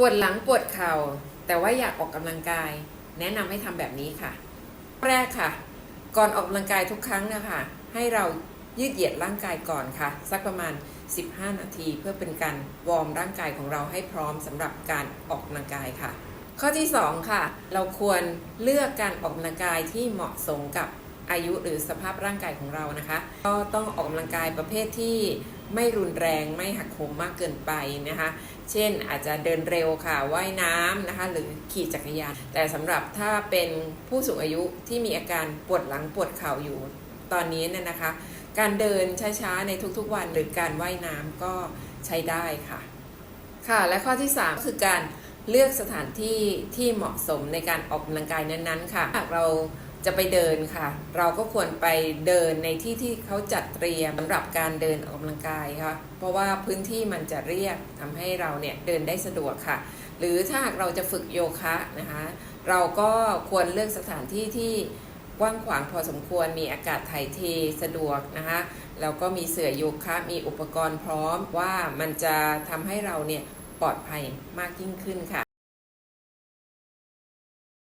ปวดหลังปวดเข่าแต่ว่าอยากออกกำลังกาย แนะนำให้ทำแบบนี้ค่ะ แรกค่ะ ก่อนออกกำลังกายทุกครั้งนะคะ ให้เรายืดเหยียดร่างกายก่อนค่ะ สักประมาณ 15 นาทีเพื่อเป็นการวอร์มร่างกายของเราให้พร้อมสำหรับการออกกำลังกายค่ะ ข้อที่ 2 ค่ะ เราควรเลือกการออกกำลังกายที่เหมาะสมกับ อายุหรือสภาพร่างกายของเรานะคะ ก็ต้องออกกำลังกายประเภทที่ไม่รุนแรงไม่หักโหมมากเกินไปนะคะ เช่นอาจจะเดินเร็วค่ะว่ายน้ำนะคะ หรือขี่จักรยาน แต่สำหรับถ้าเป็นผู้สูงอายุที่มีอาการปวดหลังปวดเข่าอยู่ตอนนี้เนี่ยนะคะ การเดินช้าๆในทุกๆวันหรือการว่ายน้ำก็ใช้ได้ค่ะ ค่ะและข้อที่ 3 คือการเลือกสถานที่ที่เหมาะสมในการออกกำลังกายนั้นๆ ค่ะ หากเรา จะไปเดินค่ะ เราก็ควรไปเดินในที่ที่เขาจัดเตรียมสำหรับการเดินออกกำลังกายค่ะ เพราะว่าพื้นที่มันจะเรียบทำให้เราเนี่ยเดินได้สะดวกค่ะ หรือถ้าหากเราจะฝึกโยคะนะคะ เราก็ควรเลือกสถานที่ที่กว้างขวางพอสมควรมีอากาศถ่ายเทสะดวกนะคะแล้วก็มีเสื่อโยคะมีอุปกรณ์พร้อมว่ามันจะทำให้เราเนี่ยปลอดภัยมากยิ่งขึ้นค่ะ